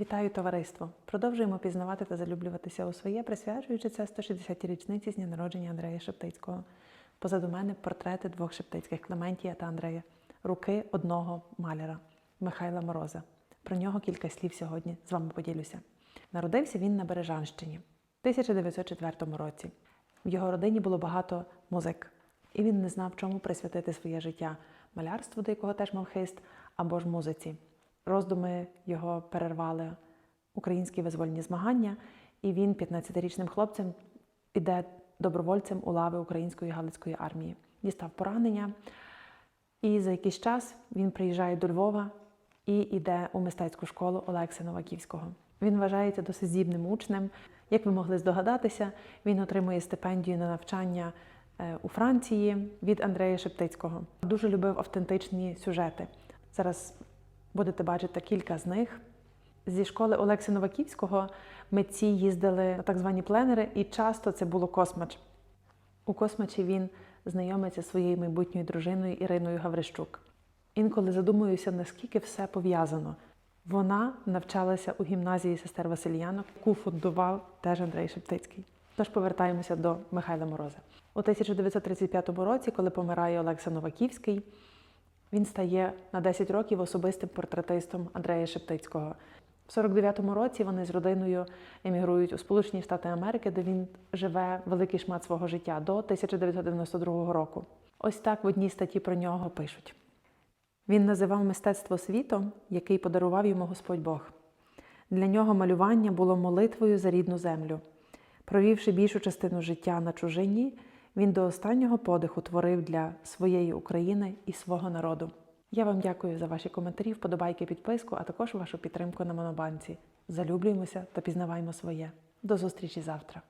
Вітаю товариство! Продовжуємо пізнавати та залюблюватися у своє, присвячуючи це 160-й річниці з дня народження Андрея Шептицького. Позаду мене портрети двох шептицьких Клементія та Андрея, руки одного маляра Михайла Мороза. Про нього кілька слів сьогодні з вами поділюся. Народився він на Бережанщині в 1904 році. В його родині було багато музик, і він не знав, чому присвятити своє життя малярству, до якого теж мав хист, або ж музиці. Роздуми його перервали українські визвольні змагання, і він 15-річним хлопцем іде добровольцем у лави української галицької армії. Дістав поранення, і за якийсь час він приїжджає до Львова і йде у мистецьку школу Олекса Новаківського. Він вважається досить здібним учнем. Як ви могли здогадатися, він отримує стипендію на навчання е, у Франції від Андрея Шептицького. Дуже любив автентичні сюжети. Зараз будете бачити кілька з них. Зі школи Олекси Новаківського митці їздили на так звані пленери, і часто це було космач. У космачі він знайомиться зі своєю майбутньою дружиною Іриною Гаврищук. Інколи задумуюся, наскільки все пов'язано. Вона навчалася у гімназії сестер Васильянок, яку фундував теж Андрей Шептицький. Тож повертаємося до Михайла Мороза. У 1935 році, коли помирає Олекса Новаківський, він стає на 10 років особистим портретистом Андрея Шептицького. В 49-му році вони з родиною емігрують у Сполучені Штати Америки, де він живе великий шмат свого життя до 1992 року. Ось так в одній статті про нього пишуть. Він називав мистецтво світом, який подарував йому Господь Бог. Для нього малювання було молитвою за рідну землю. Провівши більшу частину життя на чужині, він до останнього подиху творив для своєї України і свого народу. Я вам дякую за ваші коментарі, вподобайки, підписку, а також вашу підтримку на Монобанці. Залюблюємося та пізнаваймо своє. До зустрічі завтра!